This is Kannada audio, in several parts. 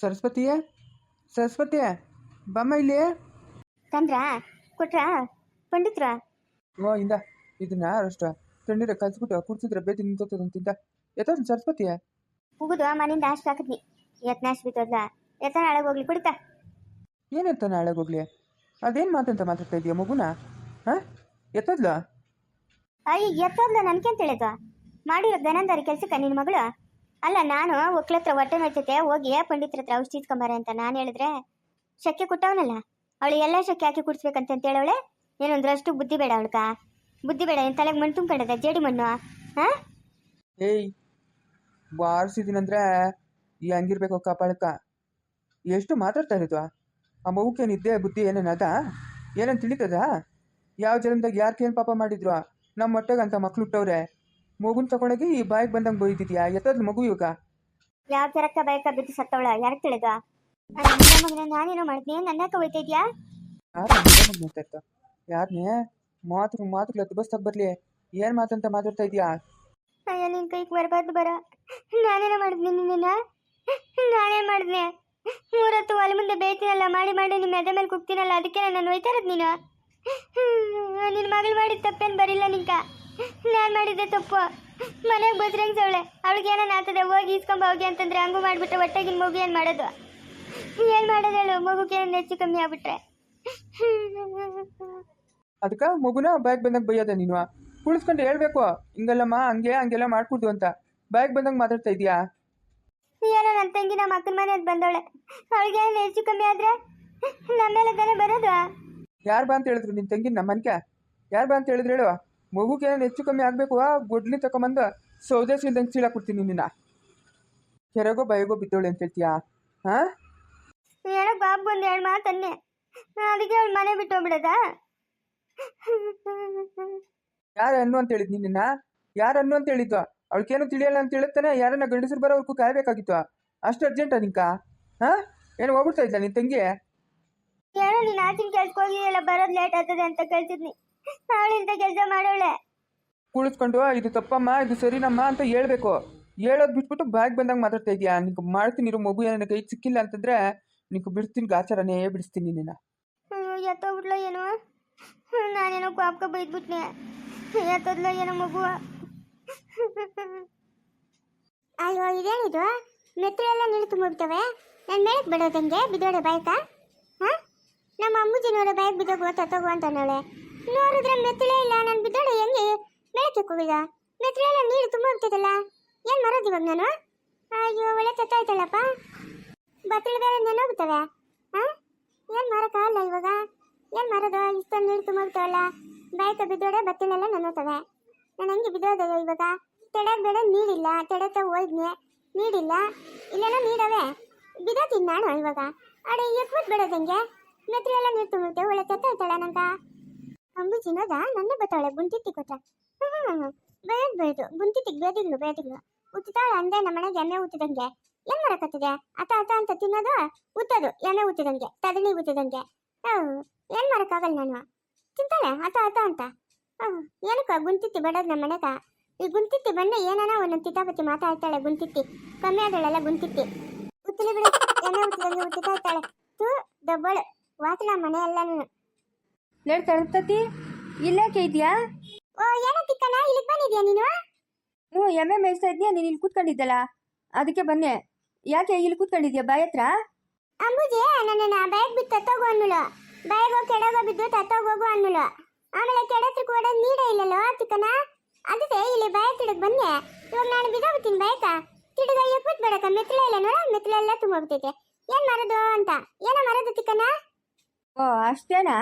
ಸರಸ್ವತಿಯೇ? ಸರಸ್ವತಿಯೇ ಬಮ್ಮ ಇಲ್ಲಿ ತಂದ್ರಾ ಕೊಟ್ರಾ? ಪಂಡಿತ್ರ? ಓ ಇಂದ. ಇದನ್ನ ಅಷ್ಟ ತಣ್ಣೀರ ಕಲ್ಸ್ಬಿಟ್ಟು ಕುಡ್ಸಿದ್ರೆ ಬೇತಿ ನಿಂತಂತಿದ್ದ ಎತ್ತ ಸರಸ್ವತಿಯ? ಉಗುದು ಮನೆಯಿಂದ ಅಷ್ಟು ಹಾಕಿದ್ನಿ. ಎತ್ನಾಶ್ ಬಿತ್ತೋದ್ಲ ಎತ್ತ ನಾಳೆ ಹೋಗ್ಲಿ ಕುಡಿತ. ಏನಂತ ನಾಳೆ ಹೋಗ್ಲಿ? ಅದೇನು ಮಾತಂತ ಮಾತಾಡ್ತಾ ಇದೀಯ ಮಗುನ? ಹಾಂ? ಎತ್ತದ್ಲ? ಅಯ್ಯ ಎತ್ತೋದ್ಲ ನನ್ಕೆಂತ ಹೇಳಿದ ಮಾಡಿರೋ ದನಂದಾರಿ ಕೆಲ್ಸಕ್ಕ ನಿನ್ನ ಮಗಳು? ಅಲ್ಲ, ನಾನು ಒಕ್ಳ ಹತ್ರ ಹೊಟ್ಟೆ ನೋಯ್ತೈತೆ, ಹೋಗಿ ಪಂಡಿತ್ರ ಹತ್ರ ಔಷಧಿ ಇಸ್ಕೊಂಬಾರೆ ಅಂತ ನಾನು ಹೇಳಿದ್ರೆ, ಶಕ್ಕೆ ಕೊಟ್ಟವನಲ್ಲ ಅವಳು ಎಲ್ಲ ಶಕ್ಕೆ ಹಾಕಿ ಕುಡಿಸ್ಬೇಕಂತ ಅಂತ ಹೇಳವಳೆ ಏನೊಂದ್ರಷ್ಟು ಬುದ್ಧಿ ಬೇಡ ಅವಳ್ಕ. ಬುದ್ಧಿ ಬೇಡ ಏನು ತಲೆಗೆ ಮಣ್ಣು ತುಂಬಿಕೊಂಡದ, ಜೇಡಿ ಮಣ್ಣು, ಹಾಂ? ಏಯ್ ಬಾರಿಸಿದ್ದೀನಂದ್ರೆ ಈ ಹಂಗಿರ್ಬೇಕು ಕಪಾಳಕ ಎಷ್ಟು ಮಾತಾಡ್ತಾ ಇರೋದು ಆ ಮಗುಕ್ಕೆ ನಿದ್ದೆ, ಬುದ್ಧಿ ಏನೇನು ಅದ? ಏನಂತ ತಿಳಿತದ? ಯಾವ ಜನ್ಮದಾಗ ಯಾರ್ಕೇನು ಪಾಪ ಮಾಡಿದ್ರು ನಮ್ಮ ಹೊಟ್ಟೆಗಂತ ಮಕ್ಳು ಹುಟ್ಟವ್ರೆ. ಮಗುನ ತಗೊಂಡೋಗಿ ಈ ಬಾಯಿಗೆ ಬಂದಂಗೆ ಬೈದಿದ್ಯಾ? ಎತ್ತದ್ ಮಗು ಇವಾಗ? ಯಾವ ಜರಕ್ಕ ಬಯಕ ಬಿದ್ದು ಸತ್ತವಳ? ಯಾರ ತಿಳಿದ? ಮಗನ ನಾನೇನೋ ಮಾಡಿದ್ನಿ ನನ್ನಕ್ಕ ಹೋಯ್ತಾ ಇದ್ಯಾ? ಯಾರು ಮಾತಾಡ್ತಾ? ಯಾರನ್ನೇ ಮಾತು ಮಾತುಗಳು ಎತ್ತು ಬರ್ಲಿ. ಏನು ಮಾತಂತ ಮಾತಾಡ್ತಾ ಇದೀಯಾ? ಅಯ್ಯ ನಿನ್ ಕೈಗೆ ಬರಬಾರ್ದು ಬರ. ನಾನೇನೋ ಮಾಡಿದ್ನಿ ನಿನ್ನ ನಾನೇ ಮಾಡಿದ್ನೆ ಮೂರತ್ತು ಅಲ್ಲಿ ಮುಂದೆ ಬೇಯ್ತೀನಲ್ಲ ಮಾಡಿ ಮಾಡಿ ನಿಮ್ಮ ಎದೆ ಮೇಲೆ ಕುಗ್ತೀನಲ್ಲ ಅದಕ್ಕೆ ನಾನು ಇರೋದು ನೀನು? ನಿನ್ನ ಮಗಳು ಮಾಡಿದ ತಪ್ಪೇನು ಬರಿಲ್ಲ ನಿಂಕ ನಾನು ಮಾಡಿದ್ದೆ ತಪ್ಪು. ಮನೆಗೆ ಬದ್ರಂಗ್ ಸವಳೆ. ಅವಳಿಗೆ ಏನೋ ಆತದೆ ಹೋಗಿ ಇಸ್ಕೊಂಬ ಹೋಗಿ ಅಂತಂದ್ರೆ ಹಂಗೂ ಮಾಡಿಬಿಟ್ರೆ ಹೊಟ್ಟೆಗಿನ ಮಗು ಏನು ಮಾಡೋದು? ಏನು ಮಾಡೋದು ಹೇಳು ಮಗುಗೆ ಏನೋ ಹೆಚ್ಚು ಕಮ್ಮಿ ಆಗ್ಬಿಟ್ರೆ? ಅದಕ್ಕೆ ಮಗುನ ಬಾಯಿಗೆ ಬಂದಂಗೆ ಬೈಯೋದ ನೀನು. ಕುಳಿಸ್ಕೊಂಡು ಹೇಳ್ಬೇಕು. ಹಿಂಗಲ್ಲಮ್ಮ ಹಂಗೆ ಹಂಗೆಲ್ಲ ಮಾಡ್ಕೊಡ್ದು ಅಂತ. ಬಾಯಿಗೆ ಬಂದಂಗೆ ಮಾತಾಡ್ತಾ ಇದೀಯಾ? ಏನೋ ನನ್ನ ತಂಗಿ ನಮ್ಮ ಅಕ್ಕನ ಮನೆಗೆ ಬಂದವಳೆ. ಅವಳಿಗೆ ಏನು ಹೆಚ್ಚು ಕಮ್ಮಿ ಆದ್ರೆ? ನಮ್ಮ ಮೇಲೆ ತಾನೇ ಬರೋದು? ಯಾರು ಬಾ ಅಂತ ಹೇಳಿದ್ರು ನಿನ್ನ ತಂಗಿ ನಮ್ಮ ಮನ್ಕೆ? ಯಾರು ಬಾ ಅಂತ ಹೇಳಿದ್ರು ಹೇಳು. ಮಗುಗೆ ಹೆಚ್ಚು ಕಮ್ಮಿ ಆಗಬೇಕು ಗುಡ್ಲಿ ತಗೊಂಬಂದು ಸೌದೆ ಸೀಲ್ದಂಗೆ ಚೀಲ ಕೊಡ್ತೀನಿ ನಿನ್ನ. ಕೆರೆಗೋ ಬಯಗೋ ಬಿದ್ದೋಳೆ ಅಂತ ಹೇಳ್ತೀಯಾ? ಹಾಂ? ಏನೋ ಬಾಬು ಒಂದು ಎರಡು ಮಾತನ್ನೆ. ಅದಕ್ಕೆ ಅವ್ಳು ಮನೆ ಬಿಟ್ಟು ಹೋಗ್ಬಿಡದ? ಯಾರು ಅನ್ನು ಅಂತ ಹೇಳಿದ್ ನಿನ್ನ? ಯಾರು ಅನ್ನು ಅಂತ ಹೇಳಿದ್ದು? ಅವಳಿಗೇನು ತಿಳಿಯಲ್ಲ ಅಂತ ಹೇಳುತ್ತಾನೆ ಯಾರನ್ನ ಗಂಡಸರು ಬರೋವರೆಗೂ ಕಾಯ್ಬೇಕಾಗಿತ್ತು. ಅಷ್ಟು ಅರ್ಜೆಂಟಾ ನಿಂಕ? ಹಾಂ? ಏನು ಹೋಗ್ಬಿಡ್ತಾ ಇದ್ದ ನಿನ್ ತಂಗಿ? ಏನೋ ನೀನು ಆಚಿನ ಕೆಲ್ಸಕ್ಕೆ ಹೋಗಿಲ್ಲ ಬರೋದು ಲೇಟ್ ಆಗ್ತದೆ ಅಂತ ಕಳ್ಸಿದ್ನಿ ಅವಳಿಂದ ಕೆಲಸ ಮಾಡೋಳೆ ಕುಳಿಸ್ಕೊಂಡು ಇದು ತಪ್ಪಮ್ಮ ಇದು ಸರಿನಮ್ಮ ಅಂತ ಹೇಳ್ಬೇಕು. ಹೇಳೋದು ಬಿಟ್ಬಿಟ್ಟು ಬ್ಯಾಗ್ ಬಂದಾಗ ಮಾತಾಡ್ತಾ ಇದೀಯಾ ನಿಂಗೆ ಮಾಡ್ತೀನಿ ಇರೋ ಮಗು ಏನಾರ ಕೈ ಸಿಕ್ಕಿಲ್ಲ ಅಂತಂದ್ರೆ ನಿಂಗೆ ಬಿಡ್ತೀನಿ ಗಾಚಾರನೇ ಬಿಡಿಸ್ತೀನಿ ನಿನ್ನ. ಬಿಡ್ಲೋ ಏನೋ? ನಾನೇನೋ ಕಾಪ್ಕ ಬೈದ್ಬಿಟ್ನೆ. ಎತ್ತೋದ್ಲ ಏನೋ ಮಗು. ಅಯ್ಯೋ ಇದೇನಿದು? ಮೆತ್ರೆಲ್ಲ ನೀರು ತುಂಬಿರ್ತವೆ ನನ್ನ ಮೇಲಕ್ಕೆ ಬಿಡೋದಂಗೆ? ಬಿದ್ದೋಡೆ ಬಾಯ್ಕ ಹಾಂ? ನಮ್ಮ ಅಮ್ಮುಜಿ ನೋಡ ಬಾಯ್ಗೆ ಬಿದ್ದೋಗುವ ತಗೋ ಅಂತ ನೋಳೆ ನೋಡಿದ್ರೆ ಮೆತ್ತಳೆ ಇಲ್ಲ, ನಾನು ಬಿದ್ದೋಡೆ ಹೆಂಗೆ? ಬೆಳಕೆ ಕೂಗಿದ. ಮೆತ್ರೆ ಎಲ್ಲ ನೀರು ತುಂಬ ಏನು ಮರೋದು ಇವಾಗ ನಾನು? ಅಯ್ಯೋ, ಒಳ್ಳೆ ತತ್ತಾಯ್ತಲ್ಲಪ್ಪ ಬತ್ತಳು ಬೇರೆ ನೆನೋಗ್ತವೆ ಹಾಂ ಏನು ಮಾರಕ್ಕಾಗಲ್ಲ ಇವಾಗ? ಏನು ಮಾರೋದು? ಇಷ್ಟ ನೀರು ತುಂಬೋಗ್ತಾವಲ್ಲ ಬಾಯ್ಕ ಬಿದ್ದೋಡೆ ಬತ್ತಳೆಲ್ಲ ನೆನೋತವೆ ನಾನು ಹೆಂಗೆ ಬಿದ್ದೋದಯ್ಯೋ ಇವಾಗ? ತೆಡಕ್ ಬೇಡ ನೀರಿಲ್ಲ ತೆಡಕ ಹೋಯ್ದ್ನೆ ನೀಡಿಲ್ಲ ಇಲ್ಲೆಲ್ಲ ನೀರವೆ. ಬಿದ್ದೋತೀನಿ ನಾನು ಇವಾಗ. ಅಡೆ ಬಿಡೋದಂಗೆ ಹೆಂಗೆ? ಎಲ್ಲ ನೀರು ತುಂಬುತ್ತೆ ಒಳ್ಳೆ ತೆತ್ತಾಯ್ತಾಳ ನಂಗ? ಅಂಬು ತಿನ್ನೋದ? ನನ್ನ ಬತ್ತಾಳೆ ಬುಂತಿತ್ತಿ ತಿಕ್ಕೋತ ಬೇಡ ಬೇಡ ಬುಂತಿತ್ತಿಗೆ ಬೇದಿಗ್ಲು ಬೇದಿಗ್ಲು. ಉತ್ತಾಳೆ ಅಂದೆ ನಮ್ಮ ಮನೆಗೆ ಎಮ್ಮೆ ಉತ್ತಿದಂಗೆ ಏನ್ ಮಾಡಕತ್ತಿದೆ ಅತ ಅತ ಅಂತ ತಿನ್ನೋದು? ಉತ್ತದು, ಎಣ್ಣೆ ಉತ್ತಿದಂಗೆ ತದನಿ ಉತ್ತಿದಂಗೆ ಏನ್ ಮಾಡಕ್ಕಾಗಲ್ಲ ನಾನು? ತಿಂತಾಳೆ, ಅತ ಅತ ಅಂತ. ಏನಕ್ಕ ಗುಂತಿತ್ತಿ ಬೇಡೋದು ನಮ್ಮ ಮನೆಗ. ಈ ಗುಂತಿತ್ತಿ ಬಂದೆ ಏನಾನ ಒಂದೊಂದು ತಿತಾಪತಿ ಮಾತಾಡ್ತಾಳೆ ಗುಂತಿತ್ತಿ ಕಮ್ಮಿ ಆದಳೆಲ್ಲ ಗುಂತಿತ್ತಿ ಉತ್ತಲಿ ಬಿಡು, ಎಣ್ಣೆ ಉತ್ತಿದಂಗೆ ಉತ್ತಿತಾ ಇರ್ತಾಳೆ ತೂ ದಬ್ಬಳು ವಾತಳ ಮನೆ ಎಲ್ಲಾನು ಲೇಟ್ ತಡತತಿ ಇಲ್ಲೇಕೆ ಇದೆಯಾ? ಓ ಏನೋ ತಿಕ್ಕನ ಇಲ್ಲಿಗೆ ಬಂದಿದ್ಯಾ ನೀನು? ಹ್ಞೂ ಎಮ್ಮೆ ಮೇಯಿಸ್ತಾ ಇದ್ಯಾ? ನೀನು ಇಲ್ಲಿ ಕೂತ್ಕೊಂಡಿದ್ದಲ್ಲ. ಅದಕ್ಕೆ ಬನ್ನೆ ಯಾಕೆ ಇಲ್ಲಿ ಕೂತ್ಕೊಂಡಿದ್ಯಾ ಬಾಯ್ ಹತ್ರ? ಅಂಬುಜಿ ನನ್ನನ್ನ ಬೈಕ್ ಬಿಟ್ಟು ತತ್ತೋಗು ಅನ್ನುಳು ಬಯಗೋ ಕೆಡಗೋ ಬಿದ್ದು ತತ್ತೋಗೋಗು ಅನ್ನುಳು ಆಮೇಲೆ ಕೆಡತ್ರ ಕೂಡ ನೀಡೇ ಇಲ್ಲಲ್ಲೋ ತಿಕ್ಕನ ಅದಕ್ಕೆ ಇಲ್ಲಿ ಬಾಯ ತಿಡಕ್ ಬನ್ನೆ ಇವಾಗ ನಾನು ಬಿದ್ದೋಗ್ತೀನಿ ಬಾಯಕ ತಿಡಗ ಎಕ್ಬಿಟ್ ಬೇಡಕ ಮೆತ್ತಲೆ ಇಲ್ಲ ನೋಡ ಮೆತ್ತಲೆ ಎಲ್ಲ ತುಂಬೋಗ್ತೈತೆ. ಏನ್ ಮರದು ಅಂತ? ಏನ ಮರದು ತಿಕ್ಕನ ಓ ಅಷ್ಟೇನಾ?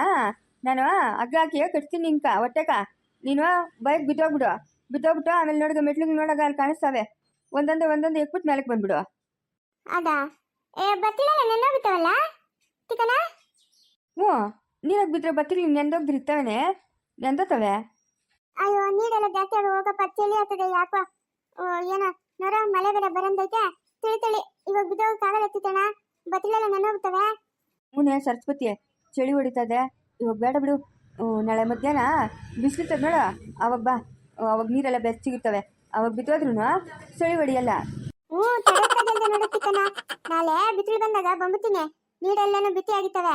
ನಾನು ಹಗ್ಗ ಹಾಕಿ ಕಟ್ತೀನಿ ನಿನ್ಕ ಹೊಟ್ಟೆಕ ನೀನು ಬೈಕ್ ಬಿದ್ದೋಗ್ಬಿಡು. ಬಿದ್ದೋಗ್ಬಿಟ್ಟು ಆಮೇಲೆ ನೋಡಿದ ಮೆಟ್ಲಿಗೆ ನೋಡಾಗ ಅಲ್ಲಿ ಕಾಣಿಸ್ತಾವೆ. ಒಂದೊಂದು ಒಂದೊಂದು ಎಕ್ಬಿಟ್ಟು ಮೇಲಕ್ಕೆ ಬಂದ್ಬಿಡು. ಅದಾ? ಏ ನೆನ್ನೋಗುತ್ತವಲ್ಲ ತಿಕ್ಕನ ಹ್ಞೂ. ನೀರಾಗ ಬಿದ್ದರೆ ಬತ್ತಿಗೆ ನೆಂದೋಗ್ದಿರ್ತಾವೆ ನೆಂದೋತವೆ ಅಯ್ಯೋ ನೀರೆಲ್ಲ ಜಾಸ್ತಿ ಆಗ ಹೋಗಪ್ಪ. ಚಳಿ ಆಗ್ತದೆ ಯಾಕೋ. ಏನೋ ನೋಡ ಮಳೆ ಬೇರೆ ಬರಂದೈತೆ ತಿಳಿ ತಿಳಿ. ಇವಾಗ ಬಿದ್ದೋಗಕ್ಕಾಗಲ್ಲ ತಿತ್ತಣ ಬತ್ತಿಲೆಲ್ಲ ನೆನೋಗ್ತವೆ ಹ್ಞೂ ಸರಸ್ವತಿ ಚಳಿ ಹೊಡಿತದೆ ಇವಾಗ ಬೇಡ ಬಿಡು. ಹ್ಞೂ ನಾಳೆ ಮಧ್ಯಾಹ್ನ ಬಿಸಿಲಿರ್ತದೆ ನೋಡು. ಅವಾಗ ಬಾ. ಅವಾಗ ನೀರೆಲ್ಲ ಬೆಚ್ಚಗಿರ್ತವೆ. ಅವಾಗ ಬಿತ್ತೋದ್ರು ಚಳಿ ಹೊಡಿಯಲ್ಲ. ಹ್ಞೂ ನೋಡು ಚಿಕ್ಕನ ನಾಳೆ ಬಿಸಿಲು ಬಂದಾಗ ಬಂಬುತ್ತೀನಿ ನೀರೆಲ್ಲನೂ ಬಿಸಿ ಆಗಿತ್ತವೆ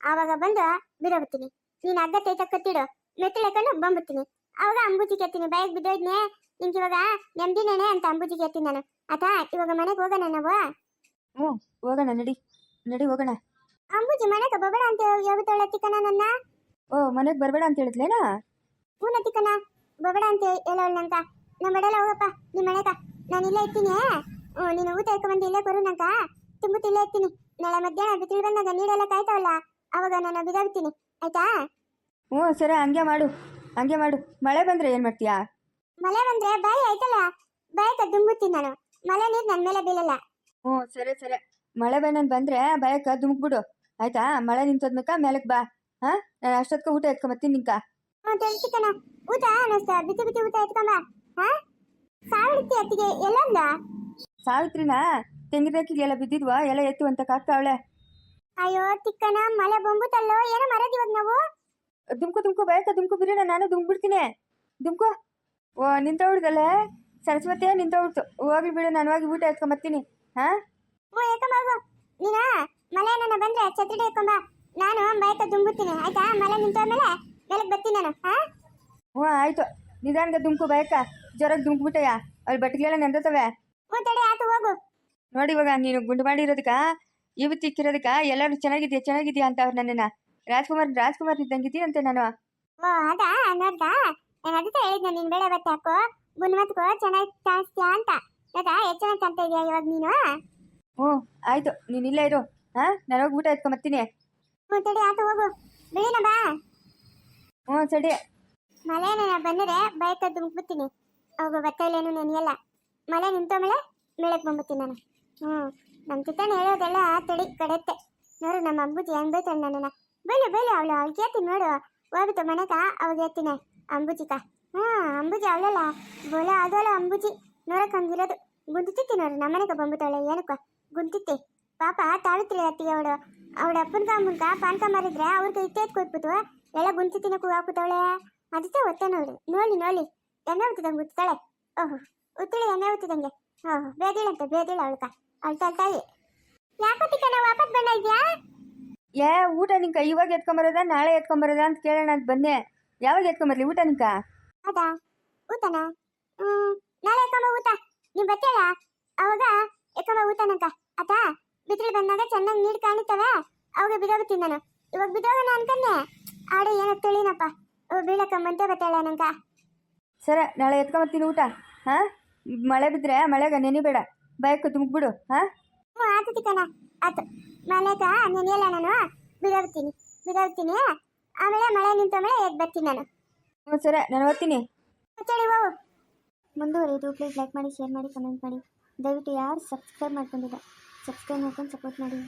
ಆವಾಗ ಬಂದು ಬಿಡೋಬಿಡ್ತೀನಿ. ನೀನು ಅಗ್ಗ ಕೈ ಕತ್ತಿಡು. ಮೆತ್ತಲು ಹಾಕೊಂಡು ಬಂಬುತ್ತೀನಿ ಅವಾಗ ಅಂಬುಜಿ ಕೇಳ್ತೀನಿ. ಬೈಕ್ ಬಿದ್ದೋದ್ನೆ ನಿಂಗೆ ಇವಾಗ ನೆಮ್ಮದಿನೇನೆ ಅಂತ ಅಂಬುಜಿ ಕೇಳ್ತೀನಿ ನಾನು. ಆತಾ ಇವಾಗ ಮನೆಗೆ ಹೋಗೋಣ ನಾವು? ಹ್ಞೂ ಹೋಗೋಣ ನಡಿ. ನಡಿ ಹೋಗೋಣ. ಅಂಬುಜಿ ಮನೆಗೆ ಬರಬೇಡ ಅಂತ ಹೇಳ್ತಾಳೆ ಚಿಕ್ಕನ ನನ್ನ? ಓ ಮನೆಗೆ ಬರಬೇಡ ಅಂತ ಹೇಳಿದ್ಲೇನಾ? ಹ್ಞೂ ಚಿಕ್ಕನ ಬರಬೇಡ ಅಂತ ಹೇಳೋಳು ನಂಕ ನಮ್ಮ ಬಡಲ್ಲ ಹೋಗಪ್ಪ ನಿಮ್ಮ ಮನೆಗ. ನಾನು ಇಲ್ಲೇ ಇರ್ತೀನಿ. ಓ ನೀನು ಊಟ ಬಂದು ಇಲ್ಲೇ ಬರು ನಂಕ ತುಂಬುತ್ತ ಇಲ್ಲೇ ಇರ್ತೀನಿ. ನಾಳೆ ಮಧ್ಯಾಹ್ನ ಬಿಸಿಲು ಬಂದಾಗ ನೀರೆಲ್ಲ ಕಾಯ್ತಾವಲ್ಲ ಅವಾಗ ನಾನು ಬಿದ್ದಾಗ್ತೀನಿ ಆಯ್ತಾ? ಹ್ಞೂ ಸರಿ ಹಂಗೆ ಮಾಡು. ಹಂಗೆ ಮಾಡು. ಮಳೆ ಬಂದರೆ ಏನು ಮಾಡ್ತೀಯಾ? ಮಳೆ ಬಂದ್ರೆ ಬಾಯಿ ಆಯ್ತಲ್ಲ? ಬಾಯಿ ದುಂಬುತ್ತೀನಿ ನಾನು. ಮಳೆ ನೀರು ನನ್ನ ಮೇಲೆ ಬೀಳಲ್ಲ. ಹ್ಞೂ ಸರಿ ಸರಿ. ಮಳೆ ಬಂದ್ರೆ ಬಂದರೆ ಭಯಕ್ಕೆ ಧುಮುಕ್ಬಿಡು ಆಯ್ತಾ? ಮಳೆ ನಿಂತೋದ್ಮೇಕ ಮೇಲಕ್ಕೆ ಬಾ. ಹಾಂ? ನಾನು ಅಷ್ಟೊತ್ತಿಗೆ ಊಟ ಎತ್ಕೊಂಬತ್ತೀನಿ ನಿಂಕ. ಹ್ಞೂ ತಿಳಿಸಿಕಣ ಊಟ ಅನ್ನಿಸ್ತಾ ಬಿಸಿ ಬಿಸಿ ಊಟ ಎತ್ಕೊಂಬ ಹಾ? ಸಾವಿತ್ರಿ ಅತ್ತಿಗೆ? ಎಲ್ಲಂದ? ಸಾವಿತ್ರಿನ? ತೆಂಗಿನಕ್ಕಿಗೆಲ್ಲ ಬಿದ್ದಿದ್ವಾ? ಎಲ್ಲ ಎತ್ತು ಅಂತ ಕಾಕ್ತಾವಳೆ ಅಯ್ಯೋ ತಿಕ್ಕನ ಮಳೆ ಬಂಬುತ್ತಲ್ಲೋ ಏನೋ ಮರದ ಇವಾಗ ನಾವು? ದುಮ್ಕು ದುಮ್ಕು ಬಯಕ ದುಮ್ಕು ಬಿರಿನ ನಾನು ದುಮ್ಬಿಡ್ತೀನಿ. ದುಮ್ಕು. ಓ ನಿಂತವಳ್ದಲ್ಲೇ ಸರಸ್ವತಿ ನಿಂತವಳ್ತು ಹೋಗ್ಲಿ ಬಿಡು ನಾನು ಹೋಗಿ ಊಟ ಎತ್ಕೊಂಬತ್ತೀನಿ ಹಾಂ ಹಾ? ಓ ಹೋಗು. ನೀನ? ಮಳೆ ನನ್ನ ಬಂದ್ರೆ ಛತ್ರಿ ಎತ್ಕೊಂಬ ನಾನು ಬೈಕ ದುಂಬುತ್ತೀನಿ. ಆಯ್ತಾ? ಮಳೆ ನಿಂತೋದ್ಮೇಲೆ ಬೆಳಗ್ಗೆ ಬರ್ತೀನಿ ನಾನು. ಹಾ ಹ್ಞೂ ಆಯ್ತು. ನಿಧಾನಕ್ಕೆ ದುಮ್ಕು ಬಯಕ. ಜ್ವರಕ್ಕೆ ದುಮ್ಕ್ಬಿಟ್ಟಯ್ಯ ಅಲ್ಲಿ ಬಟ್ಟಿಗೆಲ್ಲ ನೆಂದತವೆ. ಹ್ಞೂ ತಡಿ ಆತು ಹೋಗು. ನೋಡಿ ಇವಾಗ ನೀನು ಗುಂಡು ಮಾಡಿರೋದಕ್ಕ ಇವತ್ತು ಇಕ್ಕಿರೋದಕ್ಕ ಎಲ್ಲರೂ ಚೆನ್ನಾಗಿದ್ಯಾ ಚೆನ್ನಾಗಿದ್ಯಾ ಅಂತ ಅವ್ರು ನನ್ನನ್ನು. ರಾಜ್ಕುಮಾರ್ ರಾಜ್ಕುಮಾರ್ ಇದ್ದಂಗಿದ್ದೀಯ ಅಂತ ನಾನು. ಓ ಅದಾ ನೋಡ್ದಾ? ನಾನು ಅದಕ್ಕೆ ಹೇಳಿದ್ನ ನಿನ್ ಬೆಳೆ ಬತ್ತೆ ಹಾಕೋ ಗುಣಮತ್ಕೋ ಚೆನ್ನಾಗಿ ಕಾಣಿಸ್ತೀಯಾ ಅಂತ. ನೋಡಾ ಎಷ್ಟು ಚೆನ್ನಾಗಿ ಕಾಣ್ತಾ ಇದೆಯಾ ಇವಾಗ ನೀನು? ಹ್ಞೂ ಆಯಿತು. ನೀನು ಇಲ್ಲೇ ಇರು. ಹಾಂ ನಾನು ಹೋಗಿ ಊಟ ಎತ್ಕೊಂಬತ್ತೀನಿ ಹ್ಞೂ ತಡಿ ಆತು ಹೋಗು. ಬಿಡಿನ ಬಾ. ಹ್ಞೂ ಸಡಿ ಮಳೆ ನಾನು ಬಂದರೆ ಬೈಕ್ ದುಮ್ಕ್ಬಿಡ್ತೀನಿ ಅವಾಗ ಬತ್ತೈಲೇನು ನೆನೆಯಲ್ಲ. ಮಳೆ ನಿಂತ ಮೇಲೆ ಮೇಳಕ್ಕೆ ಬಂದ್ಬಿಡ್ತೀನಿ ನಾನು. ಹ್ಞೂ ನಮ್ಮ ಚಿಕ್ಕಣ್ಣ ಹೇಳೋದೆಲ್ಲ ತಡಿ ಕಡೆತ್ತೆ ನೋಡು ನಮ್ಮ ಅಂಬುಜಿ ಹೆಂಗ್ ಬೈತಾಳೆ ನನ್ನನ್ನು. ಬೈಲು ಬೈಲು ಅವಳು ಅವಳು ಕೇಳ್ತೀನಿ ನೋಡು. ಹೋಗ್ಬಿಟ್ಟು ಮನೆಗ ಅವಾಗ ಹೇಳ್ತೀನಿ. ಅಂಬುಜಿಕ ಹ್ಞೂ ಅಂಬುಜಿ ಅವಳಲ್ಲ. ಬೋಲೆ ಅದಲ್ಲ ಅಂಬುಜಿ. ನೋಡಕ್ ಹಂಗಿರೋದು. ಗುಂತಿತ್ತಿ ನೋಡು ನಮ್ಮ ಮನೆಗೆ ಬಂದ್ಬಿಟ್ಟಾಳೆ ಏನಕ್ಕ. ಗುಂತಿತ್ತಿ. ಪಾಪ ತಾಳುತ್ತಿಲ್ಲ ಅತ್ತಿಗೆ ಅವಳು. ಅವಳ ಅಪ್ಪನ ಅಮ್ಮನ್ಕ ಪಾನ್ಕ ಮಾರಿದ್ರೆ ಅವ್ರಿಗೆ ಇಟ್ಟೇತ್ ಕೊಟ್ಬಿಟ್ಟು ಎಲ್ಲ ಗುಂಚಿ ತಿನ್ನಕ್ಕೂ ಹಾಕುತ್ತವಳೆ ಅದಕ್ಕೆ ಒತ್ತೆ ನೋಡಿ ನೋಡಿ ನೋಡಿ. ಎಣ್ಣೆ ಉತ್ತಿದಂಗೆ ಉತ್ತಾಳೆ ಓಹೋ ಉತ್ತಳಿ ಎಣ್ಣೆ ಉತ್ತಿದಂಗೆ ಓಹೋ ಬೇದಿಳಂತೆ ಬೇದಿಳ ಅವಳ್ಕ ಅಳ್ತಾ ತಾಯಿ ಯಾಕತ್ತಿ ನಾವು ವಾಪಸ್ ಬಂದ ಇದ್ಯಾ? ಏ ಊಟ ನಿಂಕ ಇವಾಗ ಎತ್ಕೊಂಬರೋದ ನಾಳೆ ಎತ್ಕೊಂಬರೋದ ಅಂತ ಕೇಳೋಣ ಅಂತ ಬಂದೆ. ಯಾವಾಗ ಎತ್ಕೊಂಬರ್ಲಿ ಊಟ ನಿಂಕ? ಅದಾ ಊಟನ? ಹ್ಮ್ ನಾಳೆ ಎಕ್ಕಮ್ಮ ಊಟ. ನೀವ್ ಬತ್ತೇಳ ಅವಾಗ ಎತ್ಕೊಂಬ ಊಟನಂತ ಆತಾ ಬಿಸಿಲು ಬಂದಾಗ ಚೆನ್ನಾಗಿ ನೀರು ಕಾಣುತ್ತವೆ? ಅವಾಗ ಬಿದೋಗ ನಾನು ಇವಾಗ ಬಿದೋಗೋಣ ಅನ್ಕೊಂಡೆ ಆಡ ಏನೋ ತಿಳಿನಪ್ಪ ಬೀಳಕ್ಕ ಬತ್ತಾಳೆ ಬತ್ತಾಳ ನಂಕ ಸರ ನಾಳೆ ಎತ್ಕೊಂಬರ್ತೀನಿ ಊಟ. ಹಾಂ? ಮಳೆ ಬಿದ್ರೆ ಮಳೆಗೆ ನೆನಿಬೇಡ ಬೈಕ್ ತುಂಬಿಬಿಡು ಹಾಂ? ಹ್ಞೂ ಆತು ತಿಕ್ಕನ ಆತು ಮನೆಗ ನೆನೆಯಲ್ಲ ನಾನು. ಬಿದೋಗ್ತೀನಿ ಬಿದೋಗ್ತೀನಿ ಆಮೇಲೆ ಮಳೆ ನಿಂತ ಮೇಲೆ ಎದ್ದು ಬರ್ತೀನಿ ನಾನು. ಹ್ಞೂ ಸರ ನಾನು ಓದ್ತೀನಿ ಚಳಿ ಹೋಗು. ಮುಂದುವರಿದು ಪ್ಲೀಸ್ ಲೈಕ್ ಮಾಡಿ ಶೇರ್ ಮಾಡಿ ಕಮೆಂಟ್ ಮಾಡಿ. ದಯವಿಟ್ಟು ಯಾರು ಸಬ್ಸ್ಕ್ರೈಬ್ ಮಾಡ್ಕೊಂಡಿಲ್ಲ ಸಬ್ಸ್ಕ್ರೈಬ್ ಮಾಡ್ಕೊಂಡು ಸಪೋರ್ಟ್ ಮಾಡಿ.